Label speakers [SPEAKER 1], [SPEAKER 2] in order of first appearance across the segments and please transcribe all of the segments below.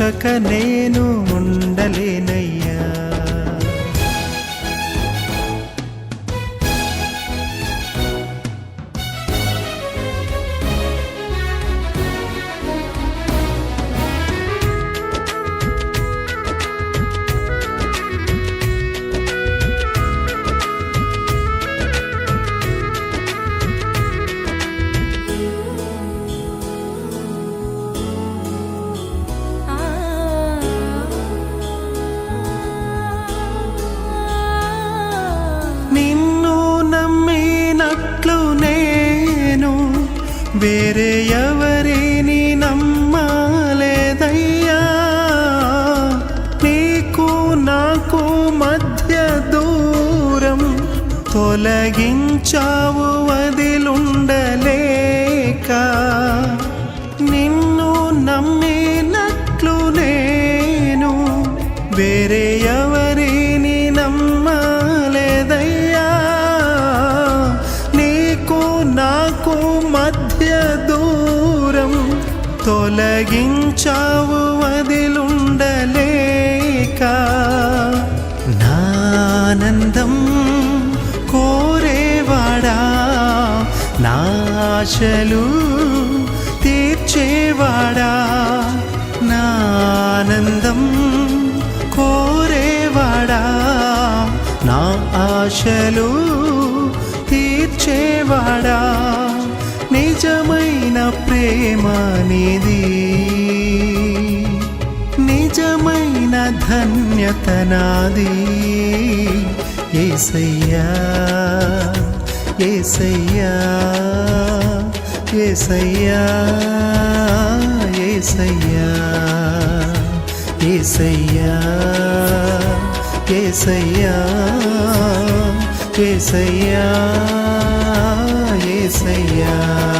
[SPEAKER 1] పోషక నేను వేరే ఎవరిని నమ్మలేదయ్యా? నీకు నాకు మధ్య దూరం తొలగించావు వదిలుండలేక తొలగించావు వదిలుండలేక నానందం కోరేవాడా? నాశలు తీర్చేవాడా? నానందం కోరేవాడా? నా ఆశలు తీర్చేవాడా? నిజమైన ప్రేమ నిది. నిజమైన ధన్యత నాది. ఏసయ్యా ఏసయ్యా ఏసయ్యా ఏసయ్యా ఏసయ్యా ఏసయ్యా ఏసయ్యా ఏసయ్యా.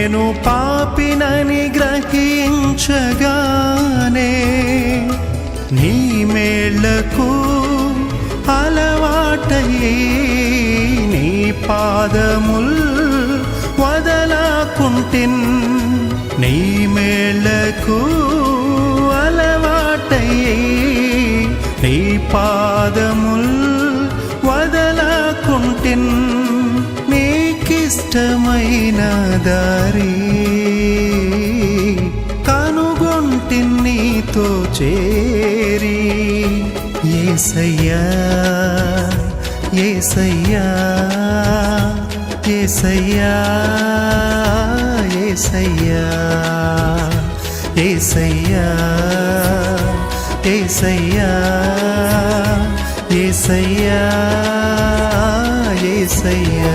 [SPEAKER 1] నేను పాపినని గ్రహించగానే నీ మేళ్ళకు అలవాటయ్యి నీ పాదముల్ వదలాకుంటిన్ నీ మేళ్ళకు అలవాటయ్యి నీ పాదముల్ వదలాకుంటిన్. నీకిష్టమైన దారి కనుగొంటి నీతో చేరి ఏసయ్యా ఏసయ్యా ఏసయ్యా ఏసయ్యా ఏసయ్యా ఏసయ్యా ఏసయ్యా ఏసయ్యా.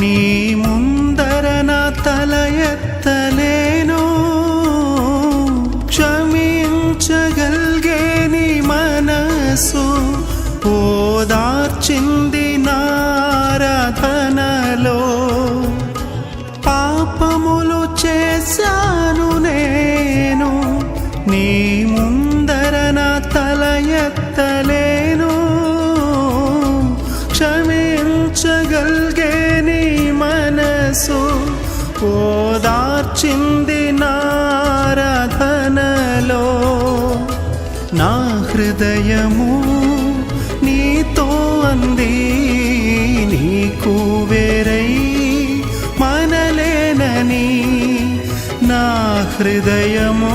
[SPEAKER 1] నీ ముందర నా తల ఎత్తలేను. క్షమించగలిగే నీ మనసు. ఓదార్చింది నారాధనలో పాపములు చేశాను నేను. నీ ముందర నా తల ఎత్తలేను యేసు. ఓదార్చింది నారాధనలో నా హృదయము నీతో అంది నీకు వేరై మనలేనని నా హృదయము